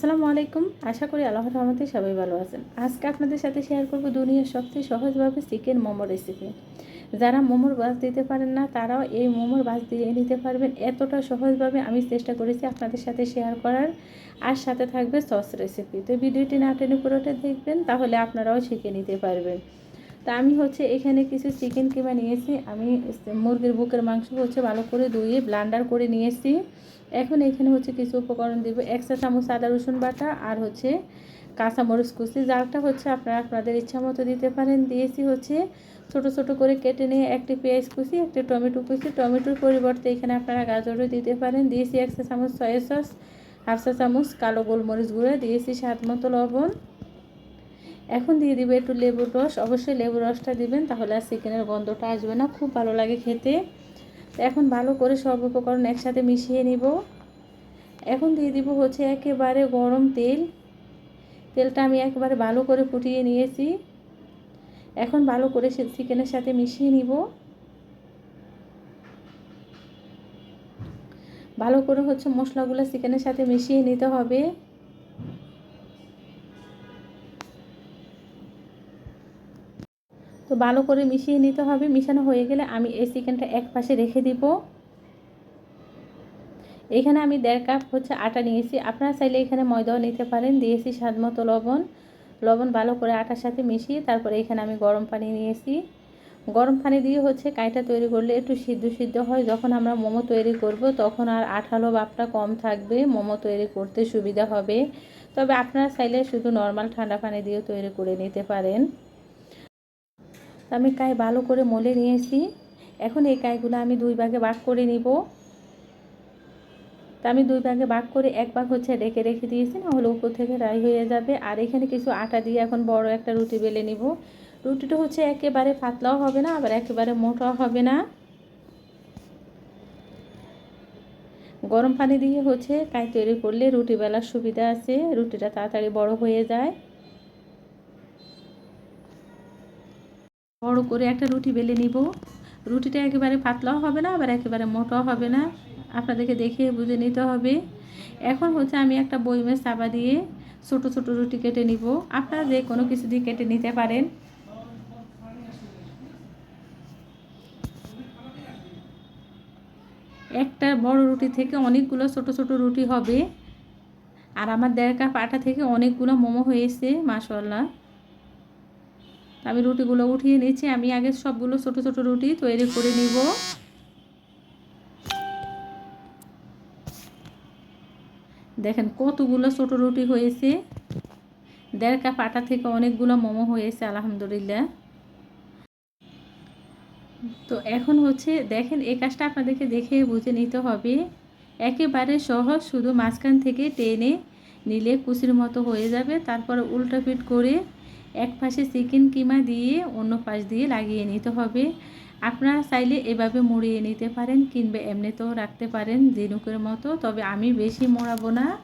আসসালামু আলাইকুম। আশা করি আল্লাহর রহমতে সবাই ভালো আছেন। আজকে আপনাদের সাথে শেয়ার করব দুনিয়ার সবচেয়ে সহজভাবে চিকেন মোমো রেসিপি যারা মোমোর বাস দিতে পারেন না, তারাও এই মোমোর বাস দিয়ে নিতে পারবেন। এতটা সহজভাবে আমি চেষ্টা করেছি আপনাদের সাথে শেয়ার করার। আর সাথে থাকবে সস রেসিপি তো ভিডিওটি না টেনে পুরোটা দেখবেন, তাহলে আপনারাও শিখে নিতে পারবেন। তা আমি হচ্ছে এখানে কিছু চিকেন কিমা নিয়েছি। আমি মুরগির বুকের মাংস হচ্ছে ভালো করে ধুয়ে ব্লান্ডার করে নিয়েছি। এখন এখানে হচ্ছে কিছু উপকরণ দিব। একশো চামচ আদা রসুন বাটা আর হচ্ছে কাঁচামরিচ কুচি। জালটা হচ্ছে আপনারা আপনাদের ইচ্ছা মতো দিতে পারেন। দিয়েছি হচ্ছে ছোট ছোট করে কেটে নিয়ে একটি পেঁয়াজ কুচি, একটি টমেটো কুচি। টমেটোর পরিবর্তে এখানে আপনারা গাজরও দিতে পারেন। দিয়েছি একশো চামচ সয়া সস হাফ চা চামচ কালো গোলমরিচ গুঁড়া। দিয়েছি স্বাদ মতো লবণ। এখন দিয়ে দিবে একটু লেবুর রস। অবশ্যই লেবুর রসটা দিবেন, তাহলে আর চিকেনের গন্ধটা আসবে না। খুব ভালো লাগে খেতে। এখন ভালো করে সব উপকরণ একসাথে মিশিয়ে নিব। এখন দিয়ে দিব হচ্ছে একেবারে গরম তেল। তেলটা আমি একেবারে ভালো করে ফুটিয়ে নিয়েছি। এখন ভালো করে চিকেনের সাথে মিশিয়ে নিব। ভালো করে হচ্ছে মশলাগুলো চিকেনের সাথে মিশিয়ে নিতে হবে। ভালো করে মিশিয়ে নিতে হবে। মিশানো হয়ে গেলে আমি এই চিকেনটা এক পাশে রেখে দিব। এখানে আমি দেড় কাপ হচ্ছে আটা নিয়েছি। আপনারা চাইলে এখানে ময়দাও নিতে পারেন। দিয়েছি স্বাদ মতো লবণ। লবণ ভালো করে আটার সাথে মিশিয়ে তারপরে এখানে আমি গরম পানি নিয়েছি। গরম পানি দিয়ে হচ্ছে কাইটা তৈরি করলে একটু সিদ্ধ সিদ্ধ হয়। যখন আমরা মোমো তৈরি করব তখন আর আঠালো ভাবটা কম থাকবে। মোমো তৈরি করতে সুবিধা হবে। তবে আপনারা চাইলে শুধু নর্মাল ঠান্ডা পানি দিয়েও তৈরি করে নিতে পারেন। আমি কাই ভালো করে মলে নিয়েছি। এখন এই কাইগুলো আমি দুই ভাগে ভাগ করে নিব। তা আমি দুই ভাগে ভাগ করে এক ভাগ হচ্ছে ডেকে রেখে দিয়েছি, না হলে উপর থেকে রাই হয়ে যাবে। আর এখানে কিছু আটা দিয়ে এখন বড় একটা রুটি বেলে নিব। রুটিটা হচ্ছে একেবারে পাতলাও হবে না, আবার একেবারে মোটাও হবে না। গরম পানি দিয়ে হচ্ছে কাই তৈরি করলে রুটি বেলার সুবিধা আছে, রুটিটা তাড়াতাড়ি বড় হয়ে যায়। করে একটা রুটি বেলে নিব। রুটিটা একেবারে পাতলাও হবে না, আবার একেবারে মোটাও হবে না। আপনাদেরকে দেখে বুঝে নিতে হবে। এখন হচ্ছে আমি একটা বইমের চাপা দিয়ে ছোট ছোট রুটি কেটে নিব। আপনারা যে কোনো কিছু দিয়ে কেটে নিতে পারেন। একটা বড় রুটি থেকে অনেকগুলো ছোট ছোট রুটি হবে। আর আমার দেড় কাপ আটা থেকে অনেকগুলো মোমো হয়েছে মাসাল্লাহ আমি রুটিগুলো উঠিয়ে নিচ্ছি। আমি আগে সবগুলো ছোট ছোট রুটি তৈরি করে নিব। দেখেন কতগুলো ছোট রুটি হয়েছে। দেড় কাপ আটা থেকে অনেকগুলো মোমো হয়েছে, আলহামদুলিল্লাহ। তো এখন হচ্ছে দেখেন, এই কাজটা আপনাদেরকে দেখে বুঝে নিতে হবে। একেবারে সহজ, শুধু মাঝখান থেকে টেনে নিলে কুচির মতো হয়ে যাবে। তারপর উল্টা পিট করে এক পাশে চিকেন কিমা দিয়ে, অন্য পাশ দিয়ে লাগিয়ে নিতে হবে। আপনারা চাইলে এভাবে মুড়িয়ে নিতে পারেন কিংবা এমনিতেও রাখতে পারেন জিনুকের মতো। তবে আমি বেশি মোড়াবো না।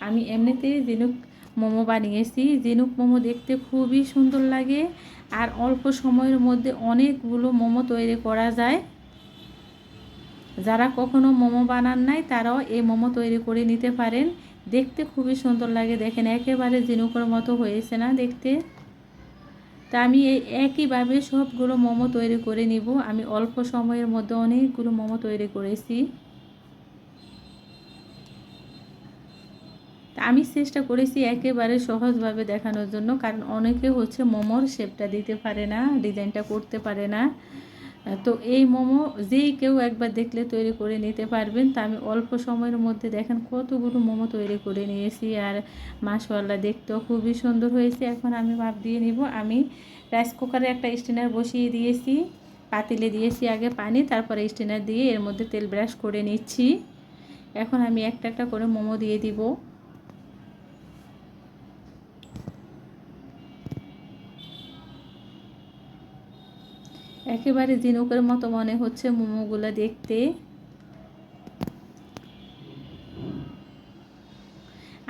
আমি এমনিতেই জিনুক মোমো বানিয়েছি। জিনুক মোমো দেখতে খুবই সুন্দর লাগে। আর অল্প সময়ের মধ্যে অনেকগুলো মোমো তৈরি করা যায়। যারা কখনো মোমো বানান নাই, তারাও এই মোমো তৈরি করে নিতে পারেন। দেখতে খুবই সুন্দর লাগে। দেখেন, একেবারে জিনুকের মতো হয়েছে না দেখতে। তা আমি এই একইভাবে সবগুলো মোমো তৈরি করে নিব। আমি অল্প সময়ের মধ্যে অনেকগুলো মোমো তৈরি করেছি। তা আমি চেষ্টা করেছি একেবারে সহজভাবে দেখানোর জন্য, কারণ অনেকে হচ্ছে মোমোর শেপটা দিতে পারে না, ডিজাইনটা করতে পারে না। তো এই মোমো যেই কেউ একবার দেখলে তৈরি করে নিতে পারবেন। তা আমি অল্প সময়ের মধ্যে দেখেন কতগুলো মোমো তৈরি করে নিয়েছি আর মাশাল্লাহ দেখতেও খুবই সুন্দর হয়েছে। এখন আমি ভাব দিয়ে নিব। আমি রাইস কুকারে একটা স্টেনার বসিয়ে দিয়েছি, পাতিলে দিয়েছি আগে পানি, তারপরে স্টেনার দিয়ে এর মধ্যে তেল ব্রাশ করে নিচ্ছি। এখন আমি একটা একটা করে মোমো দিয়ে দিব। একেবারে ঝিনুকের মতো মনে হচ্ছে মোমোগুলো দেখতে।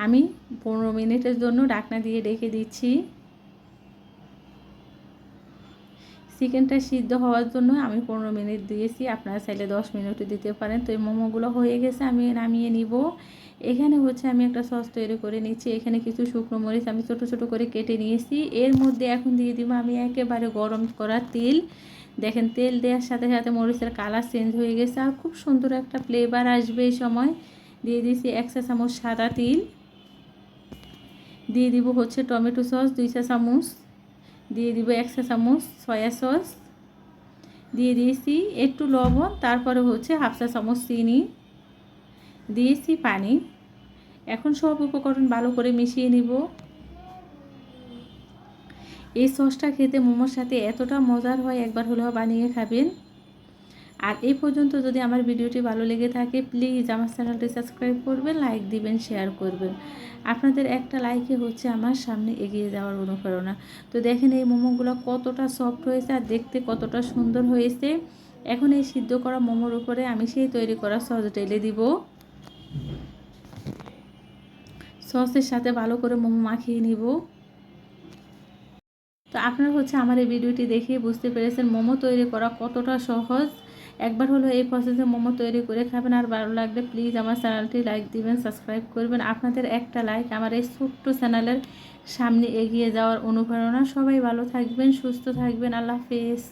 আমি পনেরো মিনিটের জন্য ডাকনা দিয়ে রেখে দিচ্ছি। চিকেনটা সিদ্ধ হওয়ার জন্য আমি পনেরো মিনিট দিয়েছি। আপনারা চাইলে দশ মিনিটও দিতে পারেন। তো এই মোমোগুলো হয়ে গেছে, আমি নামিয়ে নিব। এখানে হচ্ছে আমি একটা সস তৈরি করে নিচ্ছি। এখানে কিছু শুকনো মরিচ আমি ছোটো ছোটো করে কেটে নিয়েছি। এর মধ্যে এখন দিয়ে দিব আমি একেবারে গরম করা তেল। দেখেন তেল দেওয়ার সাথে সাথে মরিচের কালার চেঞ্জ হয়ে গেছে আর খুব সুন্দর একটা ফ্লেভার আসবে এই সময়। দিয়ে দিয়েছি এক চা চামচ সাদা তিল। দিয়ে দিব হচ্ছে টমেটো সস দুই চা চামচ। দিয়ে দিব এক চা চামচ সয়া সস। দিয়ে দিয়েছি একটু লবণ, তারপরে হচ্ছে হাফ চা চামচ চিনি। দিয়েছি পানি। এখন সব উপকরণ ভালো করে মিশিয়ে নিব। এই সসটা খেতে মোমোর সাথে এতটা মজার হয়, একবার হলেও বানিয়ে খাবেন। আর এই পর্যন্ত যদি আমার ভিডিওটি ভালো লেগে থাকে প্লিজ আমার চ্যানেলটি সাবস্ক্রাইব করবেন লাইক দিবেন শেয়ার করবেন। আপনাদের একটা লাইকে হচ্ছে আমার সামনে এগিয়ে যাওয়ার অনুপ্রেরণা। তো দেখেন এই মোমোগুলো কতটা সফট হয়েছে আর দেখতে কতটা সুন্দর হয়েছে। এখন এই সিদ্ধ করা মোমোর উপরে আমি সেই তৈরি করা সস ঢেলে দিব। সসের সাথে ভালো করে মোমো মাখিয়ে নিব। আপনারা হচ্ছে আমার এই ভিডিওটি দেখে বুঝতে পেরেছেন মোমো তৈরি করা কতটা সহজ। একবার হলো এই প্রসেসে মোমো তৈরি করে খাবেন আর ভালো লাগলে প্লিজ আমার চ্যানেলটি লাইক দিবেন সাবস্ক্রাইব করবেন। আপনাদের একটা লাইক আমার এই ছোট্ট চ্যানেলের সামনে এগিয়ে যাওয়ার অনুপ্রেরণা। সবাই ভালো থাকবেন, সুস্থ থাকবেন। আল্লাহ হাফেজ।